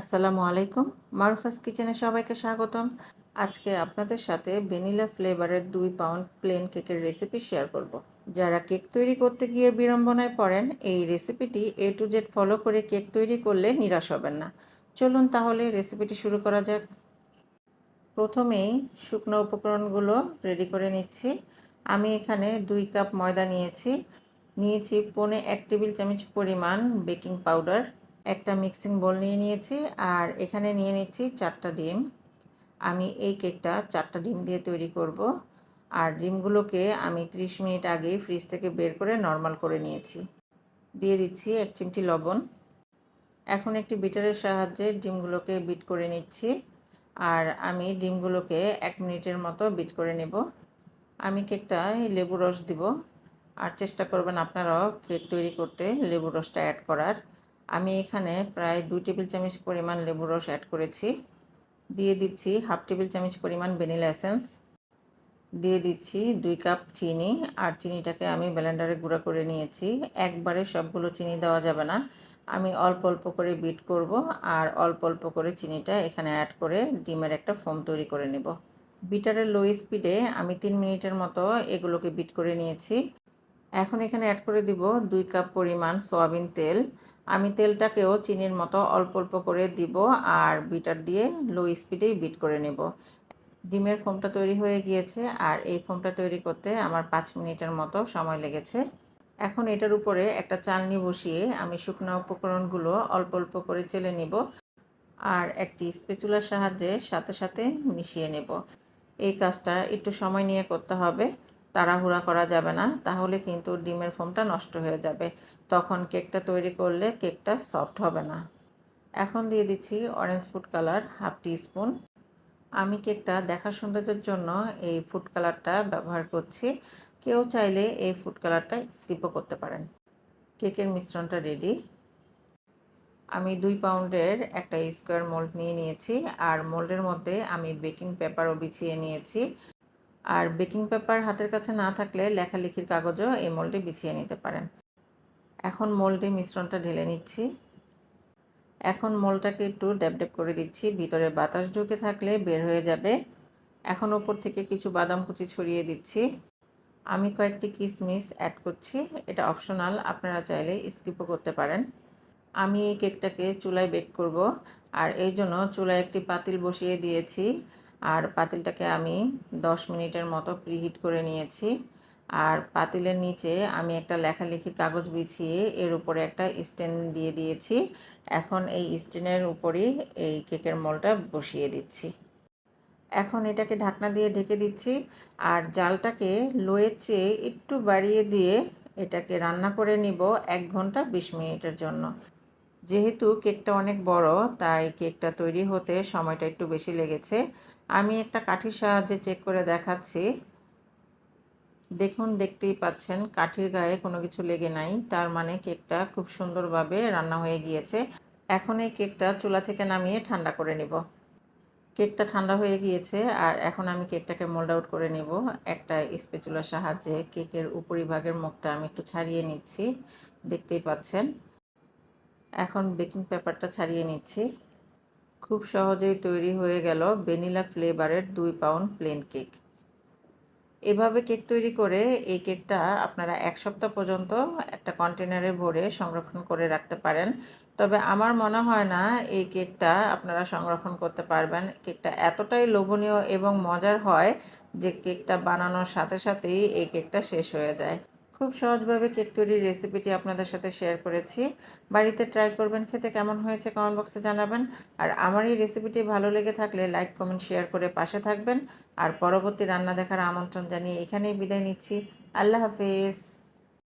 আসসালামু আলাইকুম। মারুফাস কিচেনে সবাইকে স্বাগতম। আজকে আপনাদের সাথে ভ্যানিলা ফ্লেভারের দুই পাউন্ড প্লেন কেকের রেসিপি শেয়ার করব। যারা কেক তৈরি করতে গিয়ে বিড়ম্বনায় পড়েন, এই রেসিপিটি এ টু জেড ফলো করে কেক তৈরি করলে নিরাশ হবেন না। চলুন তাহলে রেসিপিটি শুরু করা যাক। প্রথমেই শুকনো উপকরণগুলো রেডি করে নিচ্ছি। আমি এখানে দুই কাপ ময়দা নিয়েছি। নিয়েছি পনে এক টেবিল চামচ পরিমাণ বেকিং পাউডার। একটা মিক্সিং বোল নিয়ে নিয়েছি আর এখানে নিয়ে নিচ্ছি চারটা ডিম। আমি এই কেকটা চারটা ডিম দিয়ে তৈরি করব। আর ডিমগুলোকে আমি 30 মিনিট আগেই ফ্রিজ থেকে বের করে নর্মাল করে নিয়েছি। দিয়ে দিচ্ছি এক চিমটি লবণ। এখন একটি বিটারের সাহায্যে ডিমগুলোকে বিট করে নিচ্ছি। আর আমি ডিমগুলোকে এক মিনিটের মতো বিট করে নেব। আমি কেকটা লেবু রস দিব। আর চেষ্টা করবেন আপনারাও কেক তৈরি করতে লেবু রসটা অ্যাড করার। আমি এখানে প্রায় দুই টেবিল চামচ পরিমাণ লেবু রস অ্যাড করেছি। দিয়ে দিচ্ছি হাফ টেবিল চামচ পরিমাণ ভ্যানিলা এসেন্স। দিয়ে দিচ্ছি দুই কাপ চিনি, আর চিনিটাকে আমি ব্লেন্ডারে গুঁড়া করে নিয়েছি। একবারে সবগুলো চিনি দেওয়া যাবে না। আমি অল্প অল্প করে বিট করব, আর অল্প অল্প করে চিনিটা এখানে অ্যাড করে ডিমের একটা ফোম তৈরি করে নেব। বিটারের লো স্পিডে আমি তিন মিনিটের মতো এগুলোকে বিট করে নিয়েছি। এখন এখানে অ্যাড করে দিব দুই কাপ পরিমাণ সয়াবিন তেল। আমি তেলটাকেও চিনির মতো অল্প অল্প করে দিব আর বিটার দিয়ে লো স্পিডেই বিট করে নেব। ডিমের ফোমটা তৈরি হয়ে গিয়েছে আর এই ফোমটা তৈরি করতে আমার পাঁচ মিনিটের মতো সময় লেগেছে। এখন এটার উপরে একটা চালনি বসিয়ে আমি শুকনো উপকরণগুলো অল্প অল্প করে চেলে নিব আর একটি স্পেচুলার সাহায্যে সাথে সাথে মিশিয়ে নেব। এই কাজটা একটু সময় নিয়ে করতে হবে। তাড়াহুড়া করা যাবে না, তাহলে কিন্তু ডিমের ফোমটা নষ্ট হয়ে যাবে। তখন কেকটা তৈরি করলে কেকটা সফট হবে না। এখন দিয়ে দিচ্ছি orange food colour half teaspoon আমি কেকটা দেখার সৌন্দর্যের জন্য এই ফুড কালারটা ব্যবহার করছি। কেউ চাইলে এই ফুড কালারটা স্কিপও করতে পারেন। কেকের মিশ্রণটা রেডি আমি দুই পাউন্ডের একটা স্কোয়ার মোল্ড নিয়ে নিয়েছি, আর মোল্ডের মধ্যে আমি বেকিং পেপারও বিছিয়ে নিয়েছি। আর বেকিং পেপার হাতের কাছে না থাকলে লেখালেখির কাগজও এই মোল্ডে বিছিয়ে নিতে পারেন। এখন মোল্ডে মিশ্রণটা ঢেলে নিচ্ছি। এখন মোলটাকে একটু ড্যাপ করে দিচ্ছি। ভিতরে বাতাস ঢুকে থাকলে বের হয়ে যাবে। এখন ওপর থেকে কিছু বাদাম কুচি ছড়িয়ে দিচ্ছি। আমি কয়েকটি কিশমিশ অ্যাড করছি। এটা অপশনাল, আপনারা চাইলে স্কিপও করতে পারেন। আমি এই কেকটাকে চুলায় বেক করব। আর এই জন্য চুলায় একটি পাতিল বসিয়ে দিয়েছি। আর পাতিলটাকে আমি 10 মিনিটের মতো প্রিহিট করে নিয়েছি। আর পাতিলের নিচে আমি একটা লেখালেখির কাগজ বিছিয়ে এর উপরে একটা স্ট্যান্ড দিয়ে দিয়েছি। এখন এই স্ট্যান্ডের উপরেই এই কেকের মলটা বসিয়ে দিচ্ছি। এখন এটাকে ঢাকনা দিয়ে ঢেকে দিচ্ছি। আর জালটাকে লোয়ের চেয়ে একটু বাড়িয়ে দিয়ে এটাকে রান্না করে নিব এক ঘণ্টা বিশ মিনিটের জন্য। যেহেতু কেকটা অনেক বড়, তাই কেকটা তৈরি হতে সময়টা একটু বেশি লেগেছে। আমি একটা কাঠির সাহায্যে চেক করে দেখাচ্ছি। দেখুন, দেখতেই পাচ্ছেন, কাঠির গায়ে কোনো কিছু লেগে নাই। তার মানে কেকটা খুব সুন্দরভাবে রান্না হয়ে গিয়েছে। এখন এই কেকটা চুলা থেকে নামিয়ে ঠান্ডা করে নিব। কেকটা ঠান্ডা হয়ে গিয়েছে, আর এখন আমি কেকটাকে মোল্ড আউট করে নিব। একটা স্পেচুলার সাহায্যে কেকের উপরিভাগের মুখটা আমি একটু ছাড়িয়ে নিচ্ছি। দেখতেই পাচ্ছেন। এখন বেকিং পেপারটা ছাড়িয়ে নিচ্ছি। খুব সহজেই তৈরি হয়ে গেল ভ্যানিলা ফ্লেভারের দুই পাউন্ড প্লেন কেক। এভাবে কেক তৈরি করে এই কেকটা আপনারা এক সপ্তাহ পর্যন্ত একটা কন্টেনারে ভরে সংরক্ষণ করে রাখতে পারেন। তবে আমার মনে হয় না এই কেকটা আপনারা সংরক্ষণ করতে পারবেন। কেকটা এতটাই লোভনীয় এবং মজার হয় যে কেকটা বানানোর সাথে সাথেই এই কেকটা শেষ হয়ে যায়। খুব সহজভাবে কেক তৈরির রেসিপিটি আপনাদের সাথে শেয়ার করেছি। বাড়িতে ট্রাই করবেন, খেতে কেমন হয়েছে কমেন্ট বক্সে জানাবেন। আর আমার এই রেসিপিটি ভালো লেগে থাকলে লাইক, কমেন্ট, শেয়ার করে পাশে থাকবেন। আর পরবর্তী রান্না দেখার আমন্ত্রণ জানিয়ে এখানেই বিদায় নিচ্ছি। আল্লাহ হাফেজ।